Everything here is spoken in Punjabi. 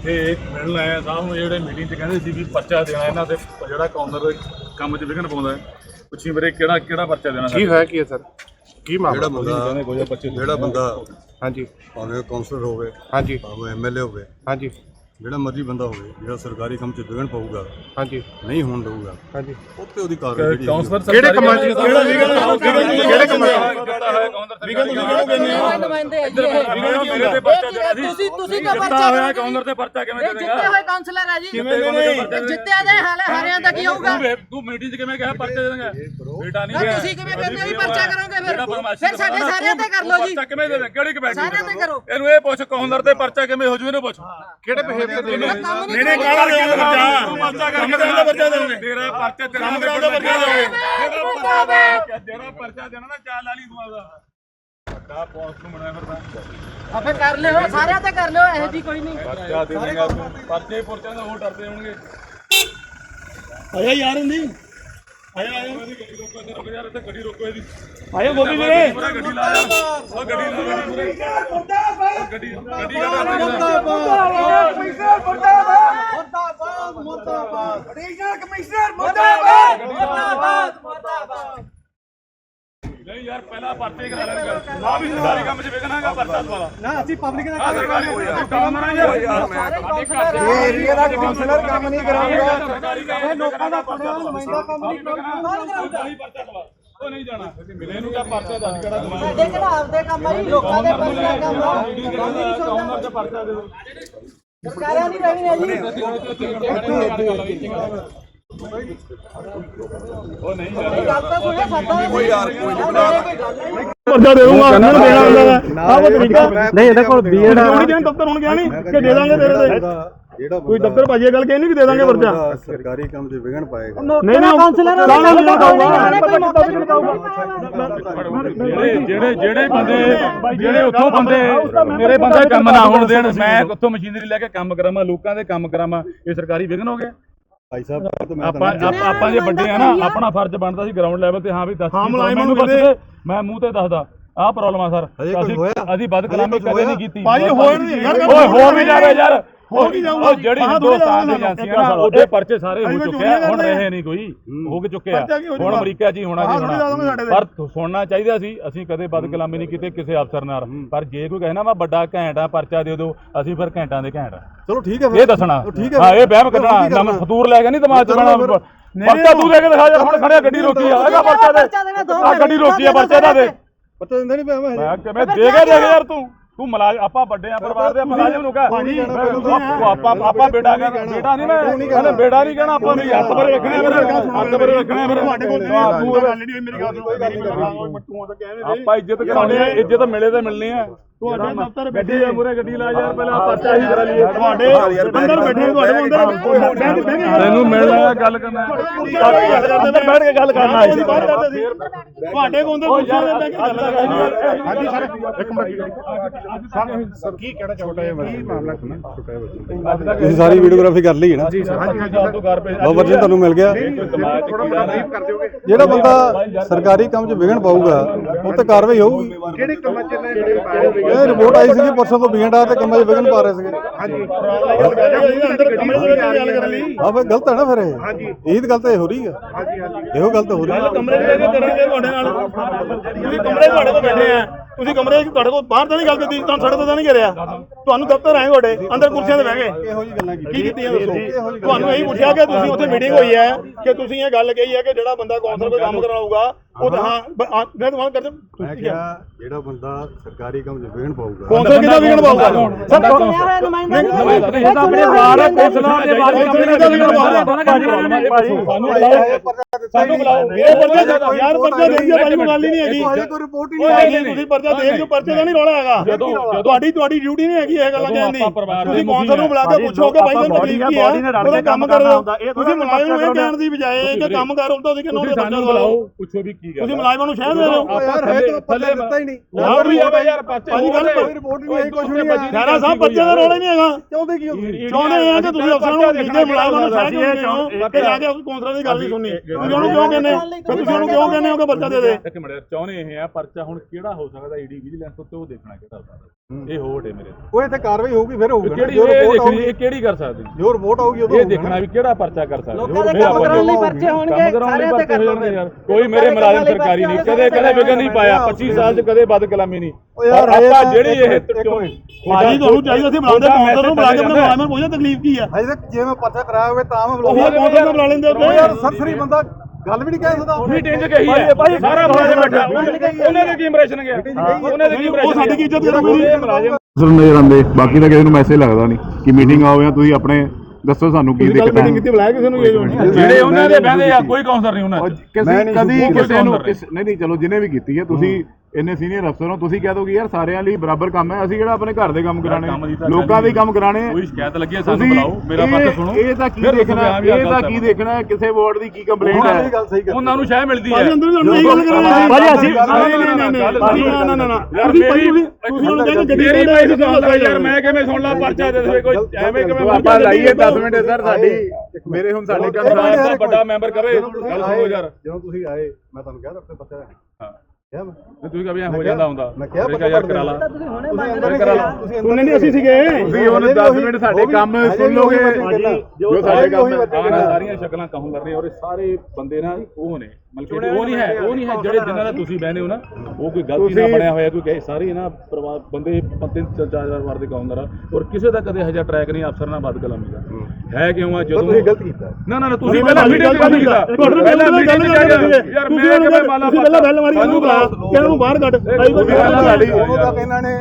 ਇੱਥੇ ਮਿਲਣ ਆਏ ਆ ਸਾਹਿਬ ਨੂੰ ਜਿਹੜੇ ਮੀਟਿੰਗ 'ਚ ਕਹਿੰਦੇ ਸੀ ਵੀ ਪਰਚਾ ਦੇਣਾ ਇਹਨਾਂ ਤੇ ਜਿਹੜਾ ਕਾਉਂਟਰ ਦੇ ਕੰਮ 'ਚ ਵਿਘਨ ਪਾਉਂਦਾ ਹੈ। ਪੁੱਛੀ ਮੇਰੇ ਕਿਹੜਾ ਕਿਹੜਾ ਪਰਚਾ ਦੇਣਾ ਕੀ ਹੋਇਆ ਕੀ ਹੈ ਸਰ? ਕੀ ਜਿਹੜਾ ਮਾਮਲਾ ਬੰਦਾ ਜਿਹੜਾ ਬੰਦਾ ਹਾਂਜੀ। ਭਾਵੇਂ ਕਾਉਂਸਲਰ ਹੋਵੇ ਹਾਂਜੀ। ਭਾਵੇਂ ਐਮਐਲਏ ਹੋਵੇ ਹਾਂਜੀ। ਜਿਹੜਾ ਮਰਜ਼ੀ ਬੰਦਾ ਹੋਵੇ ਜਿਹੜਾ ਸਰਕਾਰੀ ਕੰਮ 'ਚ ਵਿਘਨ ਪਾਊਗਾ ਹਾਂਜੀ। ਨਹੀਂ ਹੋਣ ਦਊਗਾ ਹਾਂਜੀ। ਉੱਤੇ ਉਹਦੀ ਕਾਰਵਾਈ ਜਿਹੜੀ ਕਾਉਂਸਲਰ ਕਿਹੜੇ ਕੰਮਾਂ 'ਚ ਕਿਹੜਾ ਵਿਘਨ ਕਿਹੜੇ ਕੰਮਾਂ 'ਚ ਵਿਘਨ ਤੁਸੀਂ ਕਿਹਨੂੰ ਕਹਿੰਦੇ ਆ ਨੁਮਾਇੰਦੇ। ਵਿਘਨ ਮੇਰੇ ਤੇ ਪਰਚਾ ਦੇਣਾ ਸੀ। ਤੁਸੀਂ ਤੁਸੀਂ ਕੀਤਾ ਪਰਚਾ ਹੋਇਆ? ਕਾਉਂਟਰ ਤੇ ਪਰਚਾ ਕਿਵੇਂ ਇਹ ਦੇ ਜਿੱਤੇ ਦੇਗਾ ਹੋਏ ਕਾਉਂਸਲਰ ਹੈ ਜੀ। ਜਿੱਤਿਆ ਦੇ ਹਾਲੇ ਹਾਰਿਆਂ ਦਾ ਕੀ ਹੋਊਗਾ ਤੂੰ ਮੀਟਿੰਗ 'ਚ ਕਿਵੇਂ ਕਿਹਾ? ਪਰਚਾ ਦੇ ਦੇਗਾ ਬੇਟਾ ਨਹੀਂ ਗਿਆ ਤੁਸੀਂ ਕਿਵੇਂ ਕਹਿੰਦੇ ਹੋ ਵੀ ਪਰਚਾ ਕਰੋਗੇ ਜਿਹੜਾ ਫਿਰ ਫਿਰ ਸਾਡੇ ਸਾਰਿਆਂ ਤੇ ਕਰ ਲਓ ਜੀ। ਪਰਚਾ ਕਿਵੇਂ ਦੇ ਦੇ ਕਿਹੜੀ ਕਮੇਟੀ ਸਾਰਿਆਂ ਤੇ ਕਰੋ। ਇਹਨੂੰ ਇਹ ਪੁੱਛ ਕਾਉਂਟਰ ਤੇ ਪਰਚਾ ਕਿਵੇਂ ਹੋ ਜੂ? ਇਹਨੂੰ ਪੁੱਛ। ਕਿਹੜੇ ਬਿਹੇਵੀਅਰ ਦੇ ਕੰਮ ਇਹਨੇ ਕਾਹਦਾ ਦੇਣਾ ਪਰਚਾ ਤੂੰ ਪਰਚਾ ਕਰਕੇ ਦੇਣਾ ਪਰਚਾ ਦੇਣਾ ਤੇਰਾ ਪਰਚਾ ਤੇਰਾ ਕੰਮ ਪਰਚਾ ਦੇਣਾ ਜਿਹੜਾ ਪਰਚਾ ਦੇਣਾ ਨਾ ਚਾਲ ਵਾਲੀ ਆਪਦਾ ਵੱਡਾ ਪੌਂਸ ਨੂੰ ਬਣਾਇਆ ਫਿਰ ਕਰ ਲਿਓ ਸਾਰਿਆਂ ਤੇ ਕਰ ਲਿਓ ਇਹੋ ਜੀ ਕੋਈ ਨਹੀਂ। ਪਰਚਾ ਦੇ ਦੇਗਾ ਪਰਚੇ ਪੁਰਚਾ ਦਾ ਹੋਰ ਡਰਦੇ ਹੋਣਗੇ। ਆਇਆ ਯਾਰ ਨਹੀਂ। ਆਇਆ ਆਇਆ ਗੱਡੀ ਰੋਕੋ ਯਾਰ ਇੱਥੇ ਗੱਡੀ ਰੋਕੋ ਇਹਦੀ ਆਇਆ ਗੋਪੀ ਵੀਰੇ। ਗੱਡੀ ਲਾ ਉਹ ਗੱਡੀ ਲਾ ਗੱਡੀ ਪੂਰੇ ਗੱਡੀ ਗੱਡੀ ਦਾ ਨਹੀਂ ਯਾਰ ਪਹਿਲਾਂ ਪਰਚੇ ਕਰਾ ਲੈਣਗੇ ਆ ਵੀ ਸਰਕਾਰੀ ਕੰਮ 'ਚ ਵਿਕਣਾਗਾ ਪਰਚਾ ਦਵਾਲਾ ਨਾ ਅਸੀਂ ਪਬਲਿਕ ਦਾ ਆ ਸਰਕਾਰੀ ਕੰਮ ਨਾ ਯਾਰ ਏਰੀਆ ਦਾ ਕਾਉਂਸਲਰ ਕੰਮ ਨਹੀਂ ਕਰਾਉਂਦਾ ਇਹ ਲੋਕਾਂ ਦਾ ਪੜਿਆ ਨੁਮਾਇੰਦਾ ਕੰਮ ਨਹੀਂ ਕਰਾਉਂਦਾ ਪਰਚਾ ਦਵਾ। ਉਹ ਨਹੀਂ ਜਾਣਾ। ਮਿਲੇ ਨੂੰ ਕਿਆ ਪਰਚਾ ਦੱਸ ਕਿਹੜਾ ਦਵਾ। ਸਾਡੇ ਕਿਹੜਾ ਆਪਦੇ ਕੰਮ ਆ ਜੀ ਲੋਕਾਂ ਦੇ ਪਰਚਾ ਕੰਮ ਆ। ਕਾਉਂਟਰ 'ਚ ਪਰਚਾ ਦੇ ਦੋ ਸਰਕਾਰਾਂ ਨਹੀਂ ਰਹਿਣੀ ਹੈ ਜੀ। ਉਹ ਨਹੀਂ ਜਾਣਾ ਗੱਲ ਤਾਂ ਸੁਣੋ ਸਾਡਾ ਕੋਈ ਯਾਰ ਕੋਈ ਪਰਚਾ ਦੇ ਦੂੰਗਾ ਉਹਨਾਂ ਨੂੰ ਦੇਣਾ ਹੁੰਦਾ ਹੈ ਆਹ ਉਹ ਤਰੀਕਾ ਨਹੀਂ ਇਹਦੇ ਕੋਲ ਬੀਐਡ ਆ ਦਫ਼ਤਰ ਹੁਣ ਗਿਆ ਨਹੀਂ ਕਿ ਦੇ ਦਾਂਗੇ ਤੇਰੇ ਤੇ ਜਿਹੜਾ ਕੋਈ ਦਫ਼ਤਰ ਭਾਜੀ ਇਹ ਗੱਲ ਕਹੀ ਨਹੀਂ ਕਿ ਦੇ ਦਾਂਗੇ ਪਰਚਾ ਬੰਦਾ ਸਰਕਾਰੀ ਕੰਮ 'ਚ ਵਿਘਨ ਪਾਏਗਾ ਨਹੀਂ ਨਹੀਂ ਕਾਉਂਸਲਰ ਸਾਡਾ ਨਹੀਂ ਜਿਹੜੇ ਜਿਹੜੇ ਜਿਹੜੇ ਬੰਦੇ ਜਿਹੜੇ ਉੱਥੋਂ ਬੰਦੇ ਮੇਰੇ ਬੰਦੇ ਕੰਮ ਨਾ ਹੋਣ ਦੇਣ ਮੈਂ ਉੱਥੋਂ ਮਸ਼ੀਨਰੀ ਲੈ ਕੇ ਕੰਮ ਕਰਾਵਾਂ ਲੋਕਾਂ ਦੇ ਕੰਮ ਕਰਾਵਾਂ ਇਹ ਸਰਕਾਰੀ ਵਿਘਨ ਹੋ ਗਿਆ ਭਾਈ ਸਾਹਿਬ ਤਾਂ ਮੈਂ ਆਪਾਂ ਆਪ- ਆਪਾਂ ਜੇ ਵੱਡੇ ਆ ਨਾ ਆਪਣਾ ਫਰਜ਼ ਬਣਦਾ ਸੀ ਗਰਾਊਂਡ ਲੈਵਲ ਤੇ ਹਾਂ ਵੀ ਦੱਸ ਹਾਂ, ਕੀ ਮੁਲਾਜ਼ਮਾਂ ਮੈਨੂੰ ਨੂੰ ਪੁੱਛ ਦੇ, ਮੈਂ ਮੂੰਹ ਤੇ ਦੱਸਦਾ ਆਹ ਪ੍ਰੋਬਲਮ ਆ ਸਰ। ਹਜੇ ਅਸੀਂ ਹੋਇਆ? ਅਸੀਂ ਬਦ ਕਲਾਮੀ ਕਦੇ ਹੋਇਆ? ਨਹੀਂ ਕੀਤੀ। ਭਾਜੀ, ਹੋਇਆ ਨਹੀਂ, ਯਾਰ, ਓਏ ਹੋ ਵੀ ਜਾਵੇ ਯਾਰ। ਹੋ ਕੀ ਜਾਊਗਾ? ਉਹ ਜਿਹੜੀ ਹਿੰਦੁਸਤਾਨ ਦੀ। ਏਜੰਸੀਆਂ ਨਾ ਉਹਦੇ ਪਰਚੇ ਸਾਰੇ ਹੋ ਚੁੱਕੇ ਆ ਹੁਣ। ਰਹੇ ਨਹੀਂ ਕੋਈ ਹੋ। ਕੇ ਚੁੱਕੇ ਆ। ਪਰਚਾ ਹੁਣ? ਅਮਰੀਕਾ ਹੀ ਹੋਣਾ ਜੀ ਹੋਣਾ। ਪਰ ਸੁਣਨਾ ਚਾਹੀਦਾ ਸੀ ਅਸੀਂ ਕਦੇ ਬਦ ਕਲਾਮੀ ਨਹੀਂ ਕੀਤੇ ਕਿਸੇ ਅਫਸਰ ਨਾਲ। ਪਰ ਜੇ ਕੋਈ ਕਹੇ ਨਾ ਮੈਂ ਵੱਡਾ ਘੈਂਟ ਆ ਪਰਚਾ ਦੇ ਦਿਓ ਅਸੀਂ ਫਿਰ ਘੈਂਟਾਂ ਦੇ ਘੈਂਟ ਆ। ਚਲੋ ਠੀਕ ਹੈ ਇਹ ਦੱਸਣਾ। ਹੈ ਇਹ ਵਹਿਮ ਫਿਰ ਕੱਢਣਾ? ਨਮ ਫਤੂਰ ਲੈ ਕੇ ਨਹੀਂ ਦਿਮਾਗ 'ਚ ਬਣਾ ਫਿਰ। ਪਰਚਾ ਤੂੰ ਦੇ ਕੇ ਦਿਖਾ ਯਾਰ ਹੁਣ ਖੜਿਆ ਗੱਡੀ ਰੋਕੀ ਆ। ਇਹਦਾ ਪਰਚਾ ਦੇ ਪਰਚਾ ਦੇਣਾ ਦੋ ਆ ਗੱਡੀ ਰੋਕੀ ਆ ਪਰਚਾ ਦਾ। ਦੇ ਪਤਾ ਦਿੰਦਾ ਨਹੀਂ ਪਿਆ ਮੈਂ ਮੈਂ ਕਿਵੇਂ ਦੇ ਕੇ ਦੇ ਯਾਰ ਤੂੰ। ਤੂੰ ਮਲਾਜ ਆਪਾਂ ਵੱਡੇ ਆ ਪਰਿਵਾਰ ਦੇ ਮੁਲਾਜ਼ਮ ਨੂੰ ਕਹ। ਆਪਾਂ ਆਪਾਂ ਬੇਟਾ ਕਹਿੰਦਾ ਬੇਟਾ ਨਹੀਂ ਮੈਂ ਕਹਿੰਦਾ ਬੇਟਾ ਨਹੀਂ ਕਹਿਣਾ ਆਪਾਂ ਵੀ ਹੱਥ ਪਰ ਰੱਖਣੇ ਫਿਰ ਹੱਥ ਪਰ ਰੱਖਣੇ ਫਿਰ ਤੁਹਾਡੇ ਕੋਲ ਹਾਂ, ਤੂੰ ਗੱਲ ਨਹੀਂ ਮੇਰੀ ਗੱਲ ਨਹੀਂ ਨਹੀਂ। ਆਪਾਂ ਇੱਜ਼ਤ ਕਰਾਉਣੀ ਆ ਇੱਜ਼ਤ ਮਿਲੇ ਤੇ ਮਿਲਣੀ ਆ। ਤੁਹਾਡੇ ਦਫ਼ਤਰ ਗੱਡੀ ਆ ਮੂਰੇ ਗੱਡੀ ਲਾ ਯਾਰ ਪਹਿਲਾਂ ਪਰਚਾ ਹੀ ਕਰਾ ਲਈਏ ਤੁਹਾਡੇ ਅੰਦਰ ਬੈਠੇ ਤੁਹਾਡੇ ਅੰਦਰ ਬੈਠ ਬੈਠ ਤੈਨੂੰ ਮਿਲਣਾ ਗੱਲ ਕਰਨਾ ਅੰਦਰ ਬੈਠ ਕੇ ਗੱਲ ਕਰਨਾ ਆਈ ਸੀ ਤੁਹਾਡੇ ਕੋਲ ਅੰਦਰ ਪੁੱਛਿਆ ਮੈਂ ਕਿ ਗੱਲ ਕਰਨੀ ਹਾਂਜੀ ਸਰ ਇੱਕ ਮਿੰਟ ਸਰ ਕੀ ਕਹਿਣਾ ਚਾਹੁੰਦਾ ਹੈ ਕੀ ਮਾਮਲਾ ਛੋਟਾ ਬੱਚਾ ਤੁਸੀਂ ਸਾਰੀ ਵੀਡੀਓਗ੍ਰਾਫੀ ਕਰ ਲਈ ਹੈ ਨਾ ਹਾਂਜੀ ਹਾਂਜੀ ਤੂੰ ਘਰ ਪੇ ਬਾਬਾ ਜੀ ਤੁਹਾਨੂੰ ਮਿਲ ਗਿਆ ਜਿਹੜਾ ਬੰਦਾ ਸਰਕਾਰੀ ਕੰਮ 'ਚ ਵਿਘਨ ਪਾਊਗਾ ਉਹ ਤੇ ਕਾਰਵਾਈ ਹੋਊਗੀ ਕਿਹੜੇ ਕੰਮਾਂ ਚ ਨੇ ਜਿਹੜੇ ਇਹ ਰਿਪੋਰਟ ਆਈ ਸੀ ਪਰਸੋਂ ਤੋਂ ਬੀਐਂਡਾ ਤੇ ਕੰਮਾਂ 'ਚ ਵਿਘਨ ਪਾ ਰਹੇ ਸੀਗੇ। ਹਾਂਜੀ। ਗਲਤ ਹੈ ਨਾ ਫਿਰ ਇਹ। ਇਹ ਤਾਂ ਗਲਤ ਹੋ ਰਹੀ ਹੈ ਹਾਂਜੀ ਹਾਂਜੀ। ਇਹੋ ਗਲਤ ਹੋ ਰਹੀ ਹੈ ਕਮਰੇ ਦੇ ਵਿੱਚ ਕਰਾਂਗੇ ਤੁਹਾਡੇ ਨਾਲ। ਤੁਸੀਂ ਕਮਰੇ ਤੁਹਾਡੇ ਕੋਲ ਬੈਠੇ ਆ। ਤੁਸੀਂ ਕਮਰੇ 'ਚ ਤੁਹਾਡੇ ਕੋਲ ਬਾਹਰ ਤਾਂ ਨਹੀਂ ਗੱਲ ਕੀਤੀ ਤੁਹਾਨੂੰ ਸੜਕ ਤੇ ਤਾਂ ਨਹੀਂ ਘੇਰਿਆ। ਤੁਹਾਨੂੰ ਦਫ਼ਤਰ ਆਏ ਤੁਹਾਡੇ ਅੰਦਰ ਕੁਰਸੀਆਂ ਤੇ ਬਹਿ ਗਏ। ਇਹੋ ਜੀ ਗੱਲਾਂ ਕੀ ਕੀ ਕੀਤੀਆਂ ਦੱਸੋ? ਤੁਹਾਨੂੰ ਇਹੀ ਪੁੱਛਿਆ ਕਿ ਤੁਸੀਂ ਉੱਥੇ ਮੀਟਿੰਗ ਹੋਈ ਹੈ ਕਿ ਤੁਸੀਂ ਇਹ ਗੱਲ ਕਹੀ ਹੈ ਕਿ ਜਿਹੜਾ ਬੰਦਾ ਕੌਂਸਲ ਕੋਈ ਕੰਮ ਕਰਾਊਗਾ ਉਹ ਤਾਂ ਹਾਂ ਮੈਂ ਤੁਹਾਨੂੰ ਕਰਦੇ ਮੈਂ ਕਿਹਾ ਜਿਹੜਾ ਬੰਦਾ ਸਰਕਾਰੀ ਕੰਮ 'ਚ ਵਿਘਨ ਪਾਊਗਾ। ਕੌਂਸਲ ਕਿਹਦਾ ਵਿਗੜ ਪਾਊਗਾ? ਸਰ ਸੁਣਿਆ ਹੋਇਆ ਨੁਮਾਇੰਦਾ ਇਹ ਤਾਂ ਆਪਣੇ ਵਾਰ ਕੋਸਲਾ ਦੇ ਬਾਰੇ ਕੰਮ ਵਿਗੜ ਪਾਊਗਾ? ਸਾਨੂੰ ਬੁਲਾਓ। ਇਹ ਪਰਚਾ ਯਾਰ ਪਰਚਾ ਦੇ ਦਿਓ ਭਾਈ ਗੱਲ ਹੀ ਨਹੀਂ ਹੈਗੀ। ਕੋਈ ਰਿਪੋਰਟ ਹੀ ਉਹ ਨਹੀਂ ਹੈਗੀ ਤੁਸੀਂ ਪਰਚਾ ਦੇ ਦਿਓ ਪਰਚੇ ਦਾ ਨਹੀਂ ਰੌਲਾ ਹੈਗਾ। ਤੁਹਾਡੀ ਤੁਹਾਡੀ ਡਿਊਟੀ ਨਹੀਂ ਹੈਗੀ ਇਹ ਗੱਲਾਂ ਕਹਿਣ ਦੀ। ਤੁਸੀਂ ਕੌਂਸਲ ਨੂੰ ਬੁਲਾ ਕੇ ਪੁੱਛੋ ਕਿ ਭਾਈ ਤੁਹਾਨੂੰ ਤਕਲੀਫ ਕੀ ਹੈ। ਉਹਦਾ ਕੰਮ ਕਰ। ਤੁਸੀਂ ਮੁਲਾਜ਼ਮ ਨੂੰ ਇਹ ਕਹਿਣ ਦੀ ਬਜਾਏ ਕਿ ਕੰਮ ਕਰ ਤੁਸੀਂ ਕਿੰਨੋਂ ਤੁਸੀਂ ਸਾਨੂੰ ਬੁਲਾਓ ਪੁੱਛੋ ਵੀ ਕੀ ਗੱਲ ਤੁਸੀਂ ਮੁਲਾਜ਼ਮਾਂ ਨੂੰ ਸ਼ਹਿਰ ਦੇ ਦਿਓ ਉਹ ਯਾਰ ਹੈ ਤਾਂ ਪੱਲੇ ਦਿੱਤਾ ਹੀ ਨਹੀਂ। ਯਾਰ ਵੀ ਆਵੇ ਯਾਰ ਪਰਚੇ ਭਾਜੀ ਗੱਲ ਕੋਈ ਰਿਪੋਰਟ ਨਹੀਂ ਆਈ ਕੁਝ ਨਹੀਂ ਆਇਆ ਖੈਰਾ ਸਾਹਿਬ ਪਰਚੇ ਦਾ ਰੌਲਾ ਹੀ ਨਹੀਂ ਹੈਗਾ। ਚਾਹੁੰਦੇ ਕੀ ਹੋ ਤੁਸੀਂ? ਚਾਹੁੰਦੇ ਆ ਕਿ ਤੁਸੀਂ ਅਫਸਰਾਂ ਨੂੰ ਮੁਲਾਜ਼ਮਾਂ ਨੂੰ ਸਹਿਜ ਹੁੰਦੇ ਹੋ ਕਿ ਜਾ ਕੇ ਉਸ ਕੌਂਸਲਰ ਦੀ ਗੱਲ ਨਹੀਂ ਸੁਣਨੀ ਤੁਸੀਂ ਉਹਨੂੰ ਕਿਉਂ ਕਹਿੰਦੇ? ਫਿਰ ਤੁਸੀਂ ਉਹਨੂੰ ਕਿਉਂ ਕਹਿੰਦੇ ਹੋ ਕਿ ਬੱਚਾ ਦੇ ਦੇ? ਇੱਕ ਮਿੰਟ ਚਾਹੁੰਦੇ ਇਹ ਆ? ਪਰਚਾ ਹੁਣ ਕਿਹੜਾ ਹੋ ਸਕਦਾ? ਈਡੀ ਵਿਜੀਲੈਂਸ ਉੱਤੇ ਉਹ ਦੇਖਣਾ ਕਿਹੜਾ ਹੋ ਸਕਦਾ ਇਹ ਹੋਟ ਹੈ ਮੇਰੇ। ਉਹ ਇੱਥੇ ਕਾਰਵਾਈ ਹੋਊਗੀ ਫਿਰ ਹੋਊਗਾ। ਕਿਹੜੀ ਜੋ ਇਹ ਰਿਪੋਰਟ ਦੇਖਣੀ ਇਹ ਕਿਹੜੀ ਕਰ ਸਕਦੀ? ਜੋ ਰਿਪੋਰਟ ਆਊਗੀ ਉਦੋਂ ਇਹ ਦੇਖਣਾ ਵੀ ਕਿਹੜਾ ਪਰਚਾ ਕਰ ਸਕਦਾ। ਲੋਕਾਂ ਦੇ ਕੰਮ ਕਰਾਉਣ ਲਈ ਪਰਚੇ ਹੋਣਗੇ ਸਾਰਿਆਂ ਤੇ ਕਰ ਲਓਗੇ ਯਾਰ। ਕੋਈ ਮੇਰੇ ਮੁਲਾਜ਼ਮ ਸਰਕਾਰੀ ਨਹੀਂ ਕਦੇ ਕਦੇ ਵਿਗਨ ਨਹੀਂ ਪਾਇਆ 25 ਸਾਲ ਚ ਕਦੇ ਬਦ ਕਲਾਮੀ ਨਹੀਂ। ਉਹ ਯਾਰ ਪਰ ਆਪਾਂ ਇਹ- ਜਿਹੜੀ ਇਹ। ਭਾਜੀ ਤੁਹਾਨੂੰ ਚਾਹੀਦਾ ਸੀ ਬੁਲਾਉਂਦੇ ਕੌਂਸਲ ਨੂੰ ਬੁਲਾ ਕੇ ਆਪਣੇ ਮੁਲਾਜ਼ਮ ਨੂੰ ਪੁੱਛਣਾ ਤਕਲੀਫ ਕੀ ਆ ਹਜੇ ਤੱਕ ਜੇ ਮੈਂ ਪਰਚਾ ਕਰਾਇਆ ਹੋਵੇ ਤਾਂ ਮੈਂ ਉਹ ਬੁਲਾਉਂਦਾ ਕੌਂਸਲ ਨੂੰ ਬੁਲਾ ਲੈਂਦੇ ਉਹ ਉੱਤੇ ਯਾਰ ਸਰਸਰੀ ਬੰਦਾ ਗੱਲ ਵੀ ਨਹੀਂ ਕਹਿ ਸਕਦਾ। ਮੀਟਿੰਗ ਚ ਕਹੀ ਹੈ। ਸਾਰਾ ਮੁਲਾਜ਼ਮ ਬੈਠਾ। ਉਹਨੇ ਦੀ ਕੀ ਇੰਪ੍ਰੈਸ਼ਨ ਗਿਆ ਉਹਨੇ ਦੀ ਕੀ ਉਹ ਇੰਪ੍ਰੈਸ਼ਨ ਸਾਡੀ ਕੀ ਇੱਜ਼ਤ ਕਰੂਗੀ? ਮੁਲਾਜ਼ਮ ਸਰ ਨਜ਼ਰ ਆਉਂਦੇ ਬਾਕੀ ਤਾਂ ਕਿਸੇ ਨੂੰ ਮੈਸੇਜ ਲੱਗਦਾ ਨਹੀਂ ਕਿ ਮੀਟਿੰਗ ਆਓ ਜਾਂ ਤੁਸੀਂ ਆਪਣੇ ਦੱਸੋ ਸਾਨੂੰ ਕੀ ਦਿੱਕਤ ਮੀਟਿੰਗ ਹੈ ਕੀਤੀ ਬੁਲਾਇਆ ਕਿਸੇ ਨੂੰ ਜਿਹੜੇ ਉਹਨਾਂ ਦੇ ਬਹਿੰਦੇ ਆ ਕੋਈ ਕਾਉਂਸਲਰ ਨਹੀਂ ਉਹਨਾਂ ਚ। ਕਦੀ ਕਿਸੇ ਨੂੰ ਨਹੀਂ। ਨਹੀਂ ਚਲੋ ਜਿਹਨੇ ਵੀ ਕੀਤੀ ਹੈ ਤੁਸੀਂ ਇੰਨੇ ਸੀਨੀਅਰ ਅਫਸਰ ਹੋ ਤੁਸੀਂ ਕਹਿ ਦੋਗੇ ਯਾਰ ਸਾਰਿਆਂ ਲਈ ਬਰਾਬਰ ਕੰਮ ਹੈ ਅਸੀਂ ਜਿਹੜਾ ਆਪਣੇ ਘਰ ਦੇ ਕੰਮ ਕਰਾਣੇ ਕੰਮ ਦੀ ਲੋਕਾਂ ਦੇ ਕੰਮ ਕਰਾਣੇ ਕੋਈ ਸ਼ਿਕਾਇਤ ਲੱਗੀ ਹੈ ਸਾਨੂੰ ਬੁਲਾਓ ਮੇਰਾ ਪੱਖ ਸੁਣੋ। ਇਹ ਤਾਂ ਕੀ ਦੇਖਣਾ ਇਹ ਤਾਂ ਕੀ। ਦੇਖਣਾ ਕਿਸੇ ਵਾਰਡ ਦੀ ਕੀ ਕੰਪਲੇਂਟ ਇਹ ਹੈ? ਗੱਲ ਸਹੀ ਕਰ ਉਹਨਾਂ ਨੂੰ ਸ਼ਾਇ ਮਿਲਦੀ ਭਾਜੀ ਹੈ। ਗੱਲ ਭਾਜੀ ਅਸੀਂ- ਨਹੀਂ ਨਹੀਂ ਨਹੀਂ ਨਹੀਂ ਭਾਜੀ ਨਾ ਨਾ ਨਾ ਨਾ। ਤੁਸੀਂ ਭਾਜੀ ਤੁਸੀਂ ਉਹਨੂੰ ਕਹਿੰਦੇ ਗੱਡੀ ਮੇਰੀ ਦੇ ਮੈਂ ਸੁਣ ਲਾ ਯਾਰ ਮੈਂ ਕਿਵੇਂ ਸੁਣ ਲਾ ਪਰਚਾ ਦੇ ਦੇਵੇ ਕੋਈ ਐਵੇਂ ਕਿਵੇਂ ਆਪਾਂ ਲਾਈਏ 10 ਮਿੰਟ ਸਰ ਸਾਡੀ ਮੇਰੇ ਹੁਣ ਸਾਡੇ ਕੰਸਰਨ ਦਾ ਵੱਡਾ ਮੈਂਬਰ ਕਵੇ ਗੱਲ ਸੁਣੋ ਯਾਰ। ਜਦੋਂ ਤੁਸੀਂ ਆਏ ਮੈਂ ਤੁਹਾਨੂੰ ਕਿਹਾ ਤਾਂ ਪਰਚਾ ਹਾਂ। ਕਿਹਾ ਮੈਂ ਤੁਸੀਂ ਕभी ਹੋ ਜਾਂਦਾ ਹੁੰਦਾ। ਮੈਂ ਕਿਹਾ ਕਿਹਾ ਯਾਰ ਕਰਾ ਲਾ। ਤੁਸੀਂ ਹੁਣੇ ਤੁਸੀਂ ਮੰਨ ਅੰਦਰ ਤੁਸੀਂ ਉਹਨੇ ਨਹੀਂ ਅਸੀਂ ਸੀਗੇ। ਤੁਸੀਂ ਹੁਣ 10 ਮਿੰਟ ਸਾਡੇ ਕੰਮ ਸੁਣ ਲੋਗੇ ਜੋ ਸਾਡੇ ਕੰਮ ਸਾਰੀਆਂ ਸ਼ਕਲਾਂ ਕਹੂੰ ਕਰ ਰਹੇ ਔਰ ਇਹ ਸਾਰੇ ਬੰਦੇ ਨਾ ਉਹ ਨੇ ਮਤਲਬ ਉਹ ਨਹੀਂ ਹੈ ਉਹ ਨਹੀਂ ਹੈ ਜਿਹੜੇ ਜਿਨ੍ਹਾਂ ਨਾਲ ਤੁਸੀਂ ਬਹਿਨੇ ਹੋ ਨਾ ਉਹ ਕੋਈ ਗਲਤੀ ਨਾਲ ਬਣਿਆ ਹੋਇਆ ਕੋਈ ਕਹੇ ਸਾਰੇ ਨਾ ਬੰਦੇ ਤਿੰਨ ਚਾਰ ਚਾਰ ਵਾਰ ਦੇ ਕਾਉਂਦਰ ਆ ਔਰ ਕਿਸੇ ਦਾ ਕਦੇ ਹਜਾ ਟਰੈਕ ਨਹੀਂ ਅਫਸਰ ਨਾਲ ਬਦ ਕਲਾਮੀ ਦਾ ਹੈ। ਕਿਉਂ ਆ? ਜਦੋਂ ਤੁਸੀਂ ਗਲਤ ਕੀਤਾ। ਨਾ ਨਾ ਨਾ ਤੁਸੀਂ ਪਹਿਲਾਂ ਮੀਟਿੰਗ ਕਰ ਕੀਤਾ। ਤੁਹਾਡੇ ਪਹਿਲਾਂ ਗੱਲ ਕਰ ਕਰਦੇ। ਯਾਰ ਤੁਸੀਂ ਮੈਂ ਕਿਵੇਂ ਮਾਲਾ ਪਹਿਲਾਂ ਬੈਲ ਮਾਰੀ ਬੁਲਾ ਉਹਨੂੰ ਬਾਹਰ ਕੱਢ। ਸਾਡੀ- ਉਹਨੂੰ ਤਾਂ ਇਹਨਾਂ ਨੇ